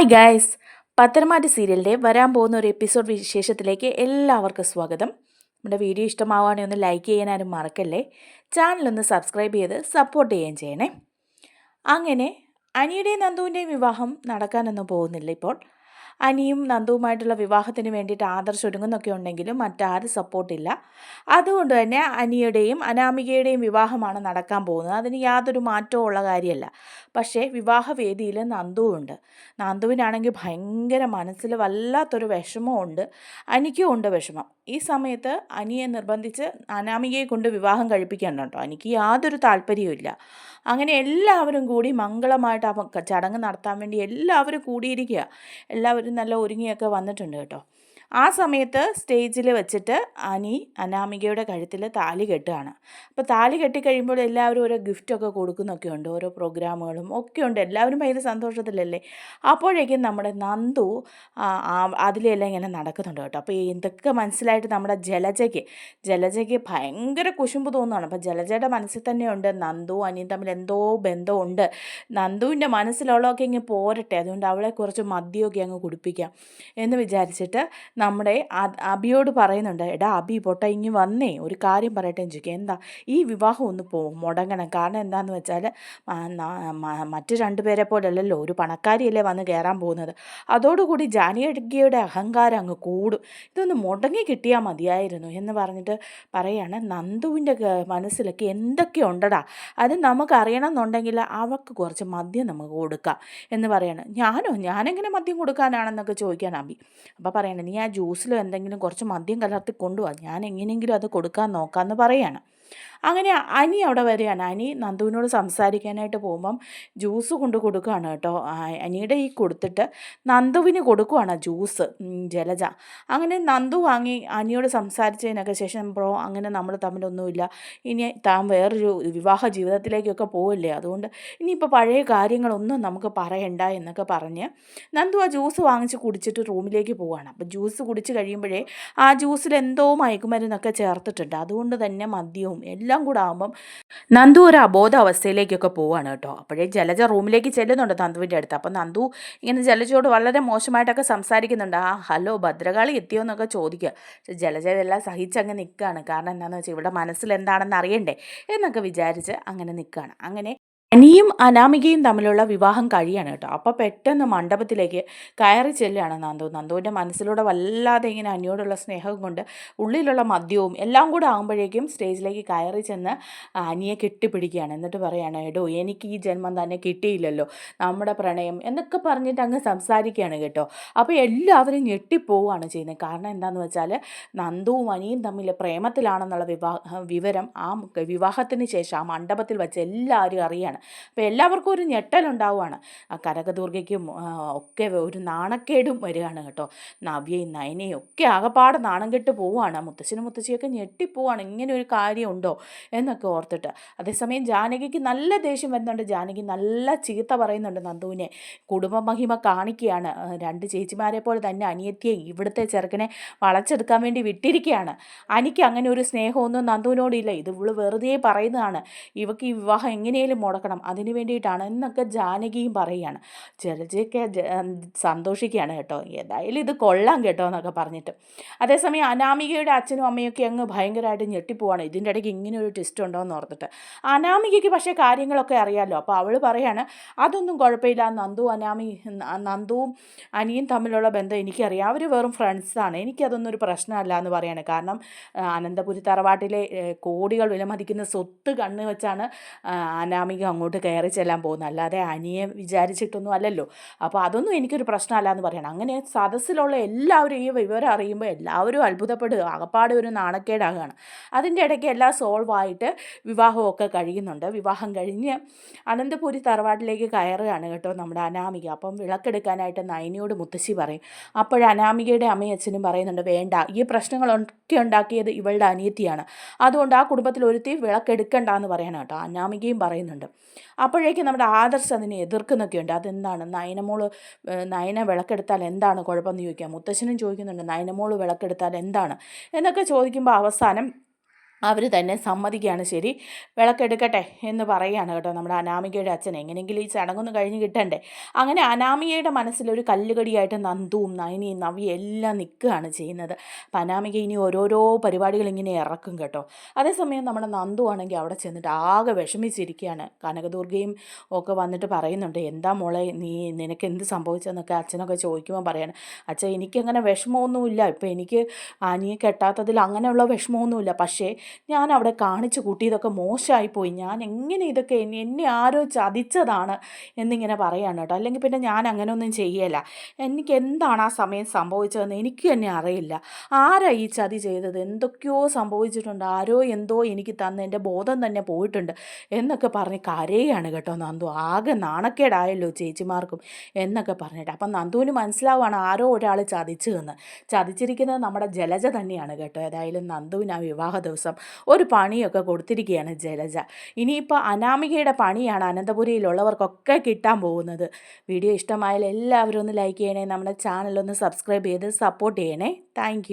Hi guys പത്തനംമാറ്റ സീരിയലിന്റെ വരാൻ പോകുന്ന ഒരു എപ്പിസോഡ് വിശേഷത്തിലേക്ക് എല്ലാവർക്കും സ്വാഗതം. നമ്മുടെ വീഡിയോ ഇഷ്ടമാവുകയാണെങ്കിൽ ഒന്ന് ലൈക്ക് ചെയ്യാനും മറക്കല്ലേ? ചാനലൊന്ന് സബ്സ്ക്രൈബ് ചെയ്ത് സപ്പോർട്ട് ചെയ്യുകയും ചെയ്യണേ. അങ്ങനെ അനിയുടെയും നന്ദുവിന്റെയും വിവാഹം നടക്കാനൊന്നും പോകുന്നില്ല ഇപ്പോൾ. അനിയും നന്ദുവുമായിട്ടുള്ള വിവാഹത്തിന് വേണ്ടിയിട്ട് ആദർശ് ഒരുങ്ങുന്നൊക്കെ ഉണ്ടെങ്കിലും മറ്റാരും സപ്പോർട്ടില്ല അതുകൊണ്ട് തന്നെ അനിയുടെയും അനാമികയുടെയും വിവാഹമാണ് നടക്കാൻ പോകുന്നത്. അതിന് യാതൊരു മാറ്റവും ഉള്ള കാര്യമല്ല. പക്ഷേ വിവാഹവേദിയിൽ നന്ദുവുണ്ട്. നന്ദുവിനാണെങ്കിൽ ഭയങ്കര മനസ്സിൽ വല്ലാത്തൊരു വിഷമമുണ്ട് അനിക്കും ഉണ്ട് വിഷമം. ഈ സമയത്ത് അനിയെ നിർബന്ധിച്ച് അനാമികയെ കൊണ്ട് വിവാഹം കഴിപ്പിക്കേണ്ടോ എനിക്ക് യാതൊരു താല്പര്യവും അങ്ങനെ എല്ലാവരും കൂടി മംഗളമായിട്ട് ആ ചടങ്ങ് നടത്താൻ വേണ്ടി എല്ലാവരും കൂടിയിരിക്കുക. എല്ലാവരും നല്ല ഒരുങ്ങിയൊക്കെ വന്നിട്ടുണ്ട് കേട്ടോ. ആ സമയത്ത് സ്റ്റേജിൽ വെച്ചിട്ട് അനി അനാമികയുടെ കഴുത്തിൽ താലി കെട്ടുകയാണ്. അപ്പോൾ താലി കെട്ടിക്കഴിയുമ്പോൾ എല്ലാവരും ഓരോ ഗിഫ്റ്റൊക്കെ കൊടുക്കുന്നൊക്കെ ഉണ്ട്. ഓരോ പ്രോഗ്രാമുകളും ഒക്കെ ഉണ്ട്. എല്ലാവരും ഭയങ്കര സന്തോഷത്തിലല്ലേ? അപ്പോഴേക്കും നമ്മുടെ നന്ദു അതിലെല്ലാം ഇങ്ങനെ നടക്കുന്നുണ്ട് കേട്ടോ. അപ്പോൾ എന്തൊക്കെ മനസ്സിലായിട്ട് നമ്മുടെ ജലജയ്ക്ക് ജലജയ്ക്ക് ഭയങ്കര കുശുമ്പ് തോന്നുകയാണ് അപ്പോൾ ജലജയുടെ മനസ്സിൽ തന്നെയുണ്ട് നന്ദു അനിയും തമ്മിൽ എന്തോ ബന്ധമുണ്ട്. നന്ദുവിന്റെ മനസ്സിലുള്ളതൊക്കെ ഇങ്ങനെ പോരട്ടെ. അതുകൊണ്ട് അവളെ കുറച്ച് മദ്യമൊക്കെ അങ്ങ് കുടിപ്പിക്കാം എന്ന് വിചാരിച്ചിട്ട് നമ്മുടെ അബിയോട് പറയുന്നുണ്ട് എടാ അബി പൊട്ട ഇങ്ങി വന്നേ ഒരു കാര്യം പറയട്ടെ ചോദിക്കുക എന്താ? ഈ വിവാഹം ഒന്ന് പോകും മുടങ്ങണം. കാരണം എന്താണെന്ന് വെച്ചാൽ മറ്റു രണ്ടുപേരെ പോലല്ലല്ലോ ഒരു പണക്കാരിയല്ലേ വന്ന് കയറാൻ പോകുന്നത്. അതോടുകൂടി ജാനിയടുക്കിയുടെ അഹങ്കാരം അങ്ങ് കൂടും. ഇതൊന്ന് മുടങ്ങി കിട്ടിയാൽ മതിയായിരുന്നു. എന്ന് പറഞ്ഞിട്ട് പറയാണ് നന്ദുവിന്റെ മനസ്സിലൊക്കെ എന്തൊക്കെ ഉണ്ടടാ. അത് നമുക്കറിയണം എന്നുണ്ടെങ്കിൽ അവൾക്ക് കുറച്ച് മദ്യം നമുക്ക് കൊടുക്കാം എന്ന് പറയണം. ഞാനോ? ഞാനെങ്ങനെ മദ്യം കൊടുക്കാനാണെന്നൊക്കെ ചോദിക്കാൻ അബി. അപ്പോൾ പറയണേ നീ ആ ജ്യൂസിലോ എന്തെങ്കിലും കുറച്ച് മദ്യം കലർത്തി കൊണ്ടുപോകാം ഞാൻ എങ്ങനെയെങ്കിലും അത് കൊടുക്കാൻ നോക്കാമെന്ന് പറയാണ്. അങ്ങനെ അനി അവിടെ വരികയാണ്. അനി നന്ദുവിനോട് സംസാരിക്കാനായിട്ട് പോകുമ്പം ജ്യൂസ് കൊണ്ട് കൊടുക്കുകയാണ് കേട്ടോ. അനിയുടെ ഈ കൊടുത്തിട്ട് നന്ദുവിന് കൊടുക്കുവാണ് ജ്യൂസ് ജലജ. അങ്ങനെ നന്ദു വാങ്ങി അനിയോട് സംസാരിച്ചതിനൊക്കെ ശേഷം ബ്രോ അങ്ങനെ നമ്മൾ തമ്മിലൊന്നുമില്ല. ഇനി താൻ വേറൊരു വിവാഹ ജീവിതത്തിലേക്കൊക്കെ പോവില്ലേ? അതുകൊണ്ട് ഇനിയിപ്പോൾ പഴയ കാര്യങ്ങളൊന്നും നമുക്ക് പറയണ്ട എന്നൊക്കെ പറഞ്ഞ് നന്ദു ആ ജ്യൂസ് വാങ്ങിച്ച് കുടിച്ചിട്ട് റൂമിലേക്ക് പോവുകയാണ്. അപ്പോൾ ജ്യൂസ് കുടിച്ച് കഴിയുമ്പോഴേ ആ ജ്യൂസിൽ എന്തോ മയക്കുമരുന്നൊക്കെ ചേർത്തിട്ടുണ്ട്. അതുകൊണ്ട് തന്നെ മദ്യവും എല്ലാം കൂടെ ആകുമ്പം നന്ദു ഒരു അബോധ അവസ്ഥയിലേക്കൊക്കെ പോവാണ് കേട്ടോ. അപ്പോഴേ ജലജ റൂമിലേക്ക് ചെല്ലുന്നുണ്ട് നന്ദുവിന്റെ അടുത്ത്. അപ്പം നന്ദു ഇങ്ങനെ ജലജയോട് വളരെ മോശമായിട്ടൊക്കെ സംസാരിക്കുന്നുണ്ട്. ആ ഹലോ ഭദ്രകാളി എത്തിയോ എന്നൊക്കെ ചോദിക്കുക ജലജ ഇതെല്ലാം സഹിച്ചങ്ങ് നിൽക്കുകയാണ് കാരണം എന്താണെന്ന് വെച്ചാൽ ഇവിടെ മനസ്സിൽ എന്താണെന്ന് അറിയണ്ടേ എന്നൊക്കെ വിചാരിച്ച് അങ്ങനെ നിൽക്കുകയാണ് അങ്ങനെ അനിയും അനാമികയും തമ്മിലുള്ള വിവാഹം കഴിയാണ് കേട്ടോ. അപ്പോൾ പെട്ടെന്ന് മണ്ഡപത്തിലേക്ക് കയറി ചെല്ലുകയാണ് നന്ദു. നന്ദുവിന്റെ മനസ്സിലൂടെ വല്ലാതെ ഇങ്ങനെ അനിയോടുള്ള സ്നേഹം കൊണ്ട് ഉള്ളിലുള്ള മദ്യവും എല്ലാം കൂടെ ആകുമ്പോഴേക്കും സ്റ്റേജിലേക്ക് കയറി ചെന്ന് അനിയെ കെട്ടിപ്പിടിക്കുകയാണ്. എന്നിട്ട് പറയുകയാണ് എടോ എനിക്ക് ഈ ജന്മം തന്നെ കിട്ടിയില്ലല്ലോ. നമ്മുടെ പ്രണയം എന്നൊക്കെ പറഞ്ഞിട്ട് അങ്ങ് സംസാരിക്കുകയാണ് കേട്ടോ. അപ്പോൾ എല്ലാവരും ഞെട്ടിപ്പോവുകയാണ് ചെയ്യുന്നത്. കാരണം എന്താണെന്ന് വെച്ചാൽ നന്ദുവും അനിയും തമ്മിൽ പ്രേമത്തിലാണെന്നുള്ള വിവാഹ വിവരം ആ വിവാഹത്തിന് ശേഷം ആ മണ്ഡപത്തിൽ വെച്ച് എല്ലാവരും അറിയാണ്. അപ്പോൾ എല്ലാവർക്കും ഒരു ഞെട്ടലുണ്ടാവുകയാണ് കനകദുർഗയ്ക്കും ഒക്കെ ഒരു നാണക്കേടും വരികയാണ് കേട്ടോ. നവ്യയും നയനയും ഒക്കെ ആകപ്പാട് നാണം കെട്ട് പോവുകയാണ് മുത്തശ്ശനും മുത്തശ്ശിയൊക്കെ ഞെട്ടിപ്പോവാണ്. ഇങ്ങനെ ഒരു കാര്യമുണ്ടോ എന്നൊക്കെ ഓർത്തിട്ട്. അതേസമയം ജാനകിക്ക് നല്ല ദേഷ്യം വരുന്നുണ്ട്. ജാനകി നല്ല ചീത്ത പറയുന്നുണ്ട് നന്ദുവിനെ. കുടുംബ മഹിമ കാണിക്കുകയാണ് രണ്ട് ചേച്ചിമാരെ പോലെ തന്നെ അനിയത്തിയെ ഇവിടുത്തെ ചെറുക്കനെ വളച്ചെടുക്കാൻ വേണ്ടി വിട്ടിരിക്കുകയാണ്. അനിക്ക് അങ്ങനെ ഒരു സ്നേഹമൊന്നും നന്ദുവിനോടില്ല. ഇത് ഇവൾ വെറുതെ പറയുന്നതാണ്. ഇവക്ക് ഈ വിവാഹം എങ്ങനെയും മുടക്കണം. നടക്കണം അതിന് വേണ്ടിയിട്ടാണ് എന്നൊക്കെ ജാനകിയും പറയുകയാണ്. ചെറുജയൊക്കെ സന്തോഷിക്കുകയാണ് കേട്ടോ. ഏതായാലും ഇത് കൊള്ളാം കേട്ടോ എന്നൊക്കെ പറഞ്ഞിട്ട്. അതേസമയം അനാമികയുടെ അച്ഛനും അമ്മയൊക്കെ അങ്ങ് ഭയങ്കരമായിട്ട് ഞെട്ടിപ്പോവാണ്. ഇതിന്റെ ഇടയ്ക്ക് ഇങ്ങനെ ഒരു ടെസ്റ്റ് ഉണ്ടോ എന്ന് ഓർത്തിട്ട്. അനാമികയ്ക്ക് പക്ഷേ കാര്യങ്ങളൊക്കെ അറിയാമല്ലോ അപ്പോൾ അവൾ പറയാണ് അതൊന്നും കുഴപ്പമില്ല. നന്ദു അനാമി നന്ദുവും അനിയും തമ്മിലുള്ള ബന്ധം എനിക്കറിയാം. അവർ വെറും ഫ്രണ്ട്സാണ് എനിക്കതൊന്നും ഒരു പ്രശ്നമല്ല എന്ന് പറയാണ്. കാരണം അനന്തപുരി തറവാട്ടിലെ കോടികൾ വിലമതിക്കുന്ന സ്വത്ത് കണ്ണ് വെച്ചാണ് അനാമിക അങ്ങോട്ട് കയറി ചെല്ലാൻ പോകുന്നത് അല്ലാതെ അനിയെ വിചാരിച്ചിട്ടൊന്നും അല്ലല്ലോ. അപ്പോൾ അതൊന്നും എനിക്കൊരു പ്രശ്നമല്ല എന്ന് പറയണം. അങ്ങനെ സദസ്സിലുള്ള എല്ലാവരും ഈ വിവരം അറിയുമ്പോൾ എല്ലാവരും അത്ഭുതപ്പെടുക. അകപ്പാട് ഒരു നാണക്കേടാകുകയാണ്. അതിന്റെ ഇടയ്ക്ക് എല്ലാം സോൾവ് ആയിട്ട് വിവാഹമൊക്കെ കഴിയുന്നുണ്ട്. വിവാഹം കഴിഞ്ഞ് അനന്തപുരി തറവാട്ടിലേക്ക് കയറുകയാണ് കേട്ടോ നമ്മുടെ അനാമിക. അപ്പം വിളക്കെടുക്കാനായിട്ട് നയനിയോട് മുത്തശ്ശി പറയും. അപ്പോൾ അനാമികയുടെ അമ്മയച്ഛനും പറയുന്നുണ്ട് വേണ്ട. ഈ പ്രശ്നങ്ങളൊക്കെ ഉണ്ടാക്കിയത് ഇവളുടെ അനിയത്തിയാണ്. അതുകൊണ്ട് ആ കുടുംബത്തിൽ ഒരുത്തി വിളക്കെടുക്കണ്ട എന്ന് പറയണം കേട്ടോ. അനാമികയും പറയുന്നുണ്ട്. അപ്പോഴേക്കും നമ്മുടെ ആദർശ് അതിനെ എതിർക്കുന്നൊക്കെ ഉണ്ട്. അതെന്താണ്? നയനമോൾ നയന വിളക്കെടുത്താൽ എന്താണ് കുഴപ്പമെന്ന് ചോദിക്കാം. മുത്തശ്ശനും ചോദിക്കുന്നുണ്ട് നയനമോൾ വിളക്കെടുത്താൽ എന്താണ്? എന്നൊക്കെ ചോദിക്കുമ്പോൾ അവസാനം അവർ തന്നെ സമ്മതിക്കുകയാണ്. ശരി വിളക്കെടുക്കട്ടെ എന്ന് പറയുകയാണ് കേട്ടോ നമ്മുടെ അനാമികയുടെ അച്ഛൻ. എങ്ങനെയെങ്കിലും ഈ ചടങ്ങൊന്ന് കഴിഞ്ഞ് കിട്ടണ്ടേ? അങ്ങനെ അനാമികയുടെ മനസ്സിലൊരു കല്ലുകടിയായിട്ട് നന്ദുവും നയനിയും നവിയും എല്ലാം നിൽക്കുകയാണ് ചെയ്യുന്നത്. അപ്പം അനാമിക ഇനി ഓരോരോ പരിപാടികൾ ഇങ്ങനെ ഇറക്കും കേട്ടോ. അതേസമയം നമ്മുടെ നന്ദു ആണെങ്കിൽ അവിടെ ചെന്നിട്ട് ആകെ വിഷമിച്ചിരിക്കുകയാണ്. കനകദുർഗയും ഒക്കെ വന്നിട്ട് പറയുന്നുണ്ട് എന്താ മോളെ നീ നിനക്ക് എന്ത് സംഭവിച്ചെന്നൊക്കെ അച്ഛനൊക്കെ ചോദിക്കുമ്പോൾ പറയാണ്. അച്ഛൻ എനിക്കങ്ങനെ വിഷമമൊന്നുമില്ല. ഇപ്പം എനിക്ക് അനിയെ കെട്ടാത്തതിൽ അങ്ങനെയുള്ള വിഷമമൊന്നുമില്ല. പക്ഷേ ഞാൻ അവിടെ കാണിച്ചു കൂട്ടിയതൊക്കെ മോശമായിപ്പോയി. ഞാൻ എങ്ങനെ ഇതൊക്കെ എന്നെ ആരോ ചതിച്ചതാണ് എന്നിങ്ങനെ പറയാണ് കേട്ടോ. അല്ലെങ്കിൽ പിന്നെ ഞാൻ അങ്ങനെയൊന്നും ചെയ്യല എനിക്ക് എന്താണ് ആ സമയം സംഭവിച്ചതെന്ന് എനിക്ക് തന്നെ അറിയില്ല. ആരാ ഈ ചതി ചെയ്തത്? എന്തൊക്കെയോ സംഭവിച്ചിട്ടുണ്ട്. ആരോ എന്തോ എനിക്ക് തന്ന എന്റെ ബോധം തന്നെ പോയിട്ടുണ്ട് എന്നൊക്കെ പറഞ്ഞ് കരയാണ് കേട്ടോ നന്ദു. ആകെ നാണക്കേടായല്ലോ ചേച്ചിമാർക്കും എന്നൊക്കെ പറഞ്ഞിട്ട്. അപ്പം നന്ദുവിന് മനസ്സിലാവുകയാണ് ആരോ ഒരാൾ ചതിച്ചു എന്ന് ചതിച്ചിരിക്കുന്നത് നമ്മുടെ ജലജ തന്നെയാണ് കേട്ടോ. ഏതായാലും നന്ദുവിന് ആ വിവാഹ ദിവസം ഒരു പണിയൊക്കെ കൊടുത്തിരിക്കുകയാണ് ജലജ. ഇനിയിപ്പോൾ അനാമികയുടെ പണിയാണ് അനന്തപുരിയിലുള്ളവർക്കൊക്കെ കിട്ടാൻ പോകുന്നത്. വീഡിയോ ഇഷ്ടമായാൽ എല്ലാവരും ഒന്ന് ലൈക്ക് ചെയ്യണേ നമ്മുടെ ചാനലൊന്ന് സബ്സ്ക്രൈബ് ചെയ്ത് സപ്പോർട്ട് ചെയ്യണേ. താങ്ക്